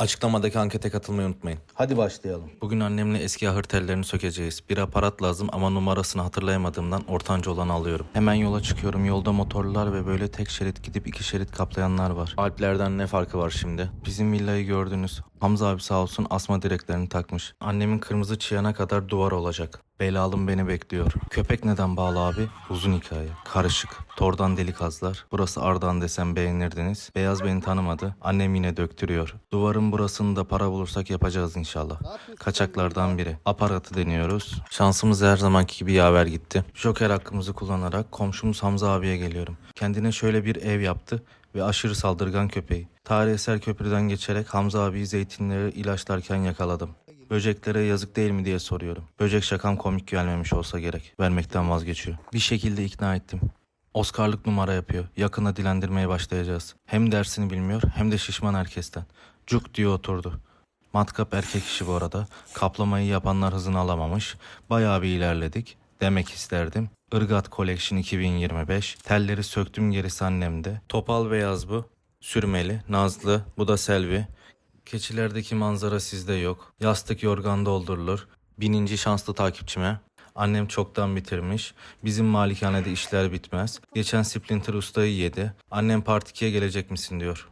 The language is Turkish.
Açıklamadaki ankete katılmayı unutmayın. Hadi başlayalım. Bugün annemle eski ahır tellerini sökeceğiz. Bir aparat lazım ama numarasını hatırlayamadığımdan ortanca olanı alıyorum. Hemen yola çıkıyorum. Yolda motorlar ve böyle tek şerit gidip iki şerit kaplayanlar var. Alplerden ne farkı var şimdi? Bizim villayı gördünüz. Hamza abi sağ olsun asma direklerini takmış. Annemin kırmızı çıyana kadar duvar olacak. Belalım beni bekliyor. Köpek neden bağlı abi? Uzun hikaye. Karışık. Tordan delik azlar. Burası Ardahan desem beğenirdiniz. Beyaz beni tanımadı. Annem yine döktürüyor. Duvarın burasını da para bulursak yapacağız inşallah. Kaçaklardan biri. Aparatı deniyoruz. Şansımız her zamanki gibi yaver gitti. Joker hakkımızı kullanarak komşumuz Hamza abiye geliyorum. Kendine şöyle bir ev yaptı ve aşırı saldırgan köpeği. Tarihsel köprüden geçerek Hamza abiyi zeytinleri ilaçlarken yakaladım. Böceklere yazık değil mi diye soruyorum. Böcek şakam komik gelmemiş olsa gerek. Vermekten vazgeçiyor. Bir şekilde ikna ettim. Oscar'lık numara yapıyor. Yakına dilendirmeye başlayacağız. Hem dersini bilmiyor hem de şişman herkesten. Cuk diye oturdu. Matkap erkek işi bu arada. Kaplamayı yapanlar hızını alamamış. Bayağı bir ilerledik. Demek isterdim. Irgat Collection 2025. Telleri söktüm gerisi annemde. Topal beyaz bu. Sürmeli, nazlı. Bu da Selvi. Keçilerdeki manzara sizde yok. Yastık yorgan doldurulur. Bininci şanslı takipçime. Annem çoktan bitirmiş. Bizim malikanede işler bitmez. Geçen Splinter ustayı yedi. Annem part 2'ye gelecek misin diyor.